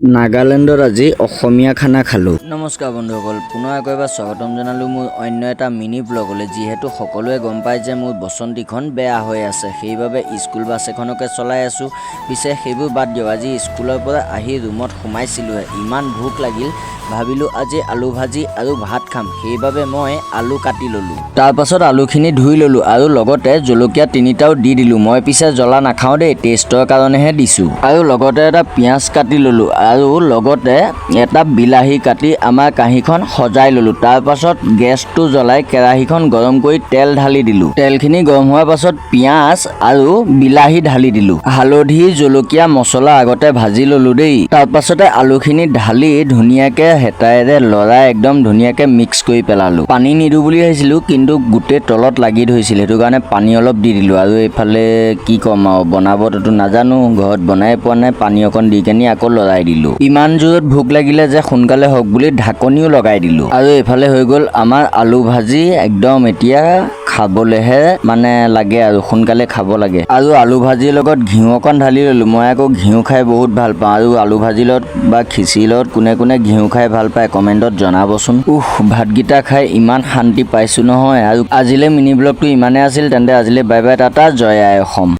নাগালেণ্ডত আজি অসমীয়া খানা খালোঁ। নমস্কাৰ বন্ধুসকল, পুনৰ আকৌ এবাৰ স্বাগতম জনালোঁ মোৰ অন্য এটা মিনি ব্লগলৈ, যিহেতু সকলোৱে গম পায় যে মোৰ বসন্তীখন বেয়া হৈ আছে। সেইবাবে স্কুল বাছ এখনকে চলাই আছোঁ। পিছে সেইবোৰ বাদ দিয়ক, আজি স্কুলৰ পৰা আহি ৰুমত সোমাইছিলোঁহে। ইমান ভোক লাগিল, ভাবিলোঁ আজি আলু ভাজি আৰু ভাত খাম। সেইবাবে মই আলু কাটি ল'লোঁ। তাৰপাছত আলুখিনি ধুই ল'লোঁ আৰু লগতে জলকীয়া তিনিটাও দি দিলোঁ। মই পিছে জ্বলা নাখাওঁ দেই, টেষ্টৰ কাৰণেহে দিছোঁ। আৰু লগতে এটা পিঁয়াজ কাটি ল'লোঁ আৰু লগতে এটা বিলাহী কাটি আমাৰ কাঁহীখন সজাই ল'লোঁ। তাৰপাছত গেছটো জ্বলাই কেৰাহীখন গৰম কৰি তেল ঢালি দিলোঁ। তেলখিনি গৰম হোৱাৰ পাছত পিঁয়াজ আৰু বিলাহী ঢালি দিলোঁ। হালধি, জলকীয়া, মছলা আগতে ভাজি ল'লোঁ দেই। তাৰপাছতে আলুখিনি ঢালি ধুনীয়াকৈ হেতায়েৰে লৰাই একদম ধুনীয়াকৈ মিক্স কৰি পেলালোঁ। পানী নিদিওঁ বুলি ভাবিছিলোঁ, কিন্তু গোটেই তলত লাগি ধৰিছিল। সেইটো কাৰণে পানী অলপ দি দিলোঁ। আৰু এইফালে কি ক'ম আৰু, বনাবতো নাজানো, ঘৰত বনাই পোৱা নাই, পানী অকণ দি কেনি আকৌ লৰাই দিলোঁ। ইমান জোৰত ভোক লাগিলে যে সোনকালে হওক বুলি ঢাকনিও লগাই দিলোঁ। আৰু এইফালে হৈ গ'ল আমাৰ আলু ভাজি, একদম এতিয়া খাবলেহে মানে লাগে আৰু, সোনকালে খাব লাগে। আৰু আলু ভাজিৰ লগত ঘিউ অকণ ঢালি ল'লোঁ। মই আকৌ ঘিউ খাই বহুত ভালো পাওঁ। আৰু আলু ভাজিৰ লগত বা খিচিৰিৰ লগত কোনে কোনে ঘিউ খাই ভালো পায় কমেণ্টত জনাবচোন। উহ, ভাতকেইটা খাই ইমান শান্তি পাইছোঁ নহয়। আৰু আজিলৈ মিনি ব্লগটো ইমানেই আছিল তেন্তে আজিলৈ বাই বাই, টাটা, জয় আই অসম।